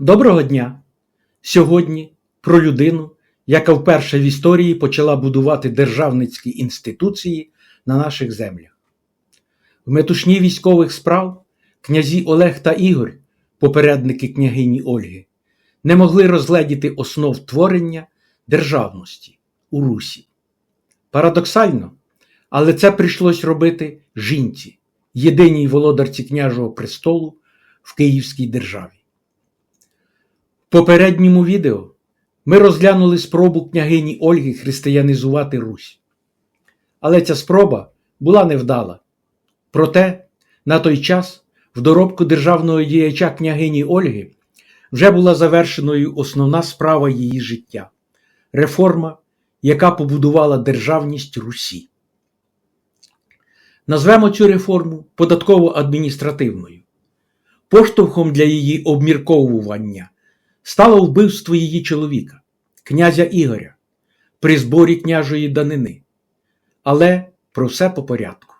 Доброго дня! Сьогодні про людину, яка вперше в історії почала будувати державницькі інституції на наших землях. В метушні військових справ князі Олег та Ігор, попередники княгині Ольги, не могли розгледіти основ творення державності у Русі. Парадоксально, але це прийшлось робити жінці, єдиній володарці княжого престолу в Київській державі. Попередньому відео ми розглянули спробу княгині Ольги християнізувати Русь. Але ця спроба була невдала. Проте, на той час в доробку державного діяча княгині Ольги вже була завершеною основна справа її життя реформа, яка побудувала державність Русі. Назвемо цю реформу податково-адміністративною. Поштовхом для її обмірковування стало вбивство її чоловіка, князя Ігоря, при зборі княжої данини. Але про все по порядку.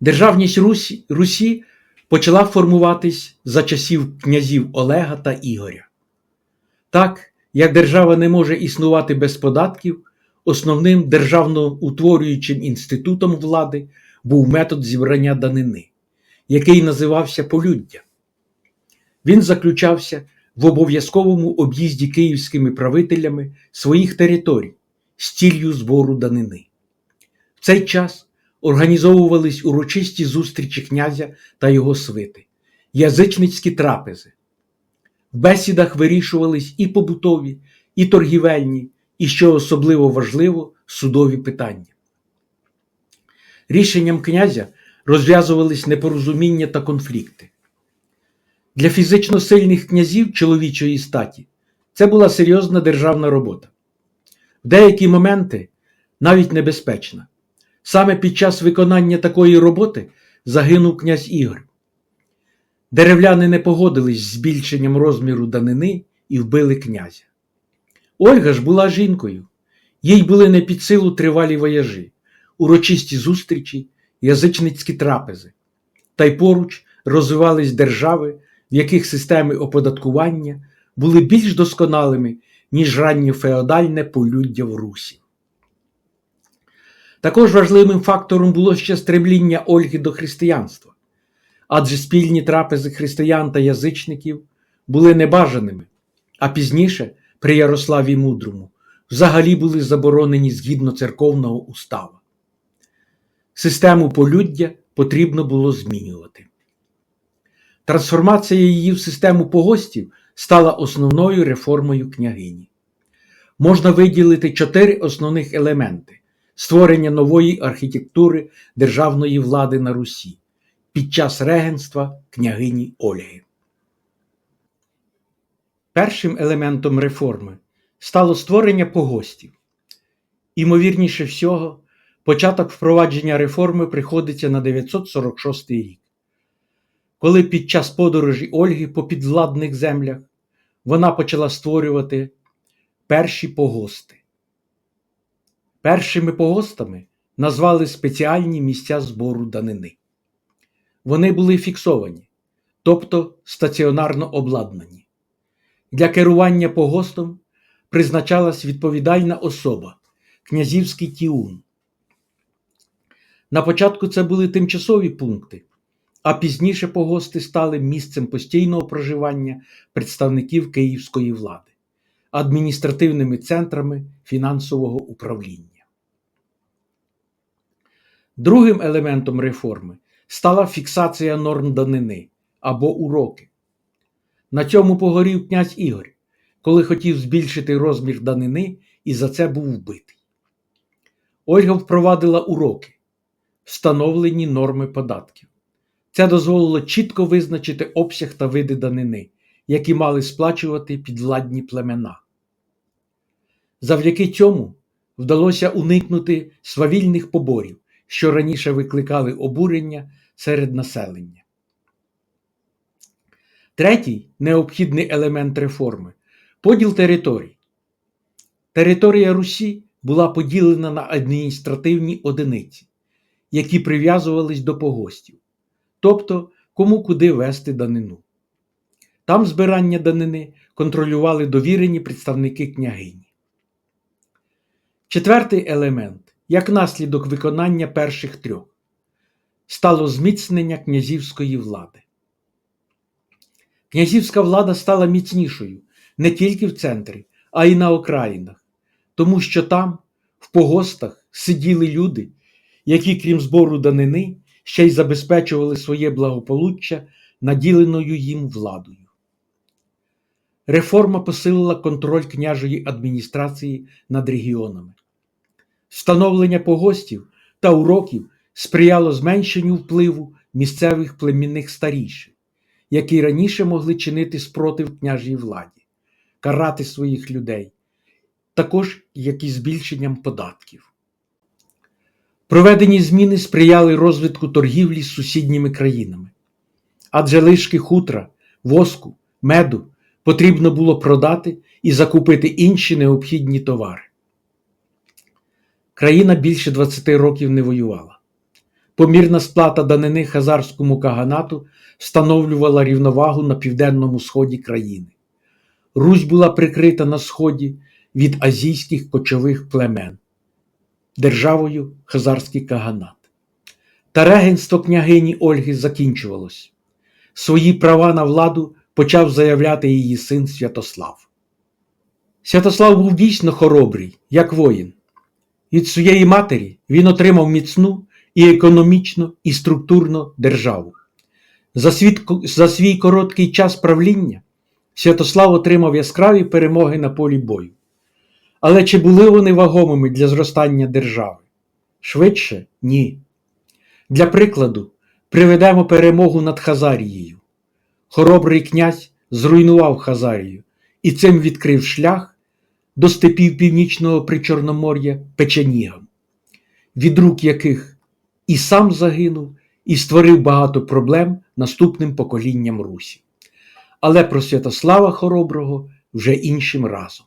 Державність Русі, Русі почала формуватись за часів князів Олега та Ігоря. Так, як держава не може існувати без податків, основним державно-утворюючим інститутом влади був метод зібрання данини, який називався полюддя. Він заключався в обов'язковому об'їзді київськими правителями своїх територій з ціллю збору данини. В цей час організовувались урочисті зустрічі князя та його свити, язичницькі трапези. В бесідах вирішувались і побутові, і торгівельні, і, що особливо важливо, судові питання. Рішенням князя розв'язувались непорозуміння та конфлікти. Для фізично сильних князів чоловічої статі це була серйозна державна робота. В деякі моменти навіть небезпечна. Саме під час виконання такої роботи загинув князь Ігор. Деревляни не погодились з збільшенням розміру данини і вбили князя. Ольга ж була жінкою, їй були не під силу тривалі вояжі, урочисті зустрічі, язичницькі трапези, та й поруч розвивались держави, в яких системи оподаткування були більш досконалими, ніж ранньофеодальне полюддя в Русі. Також важливим фактором було ще стремління Ольги до християнства, адже спільні трапези християн та язичників були небажаними, а пізніше, при Ярославі Мудрому, взагалі були заборонені згідно церковного устава. Систему полюддя потрібно було змінювати. Трансформація її в систему погостів стала основною реформою княгині. Можна виділити чотири основних елементи створення нової архітектури державної влади на Русі під час регенства княгині Ольги. Першим елементом реформи стало створення погостів. Імовірніше всього, початок впровадження реформи приходиться на 946 рік, коли під час подорожі Ольги по підвладних землях вона почала створювати перші погости. Першими погостами назвали спеціальні місця збору данини. Вони були фіксовані, тобто стаціонарно обладнані. Для керування погостом призначалась відповідальна особа князівський тіун. На початку це були тимчасові пункти, а пізніше погости стали місцем постійного проживання представників київської влади, адміністративними центрами фінансового управління. Другим елементом реформи стала фіксація норм данини або уроки. На цьому погорів князь Ігор, коли хотів збільшити розмір данини і за це був вбитий. Ольга впровадила уроки, встановлені норми податків. Це дозволило чітко визначити обсяг та види данини, які мали сплачувати підвладні племена. Завдяки цьому вдалося уникнути свавільних поборів що раніше викликали обурення серед населення. Третій необхідний елемент реформи поділ територій. Територія Русі була поділена на адміністративні одиниці, які прив'язувались до погостів, тобто кому куди вести данину. Там збирання данини контролювали довірені представники княгині. Четвертий елемент, як наслідок виконання перших трьох, стало зміцнення князівської влади. Князівська влада стала міцнішою не тільки в центрі, а й на окраїнах, тому що там, в погостах, сиділи люди, які, крім збору данини, ще й забезпечували своє благополуччя наділеною їм владою. Реформа посилила контроль княжої адміністрації над регіонами. Встановлення погостів та уроків сприяло зменшенню впливу місцевих племінних старішин, які раніше могли чинити спротив княжій владі, карати своїх людей, також як і збільшенням податків. Проведені зміни сприяли розвитку торгівлі з сусідніми країнами, адже лишки хутра, воску, меду потрібно було продати і закупити інші необхідні товари. Країна більше 20 років не воювала. Помірна сплата данини хазарському каганату встановлювала рівновагу на південному сході країни. Русь була прикрита на сході від азійських кочових племен, державою Хазарський каганат. Та регенство княгині Ольги закінчувалось. Свої права на владу почав заявляти її син Святослав. Святослав був дійсно хоробрий, як воїн. Від своєї матері він отримав міцну і економічну, і структурну державу. За, світ, за свій короткий час правління Святослав отримав яскраві перемоги на полі бою. Але чи були вони вагомими для зростання держави? Швидше ні. Для прикладу, приведемо перемогу над Хазарією. Хоробрий князь зруйнував Хазарію і цим відкрив шлях до степів північного причорномор'я печенігам, від рук яких і сам загинув, і створив багато проблем наступним поколінням Русі. Але про Святослава Хороброго вже іншим разом.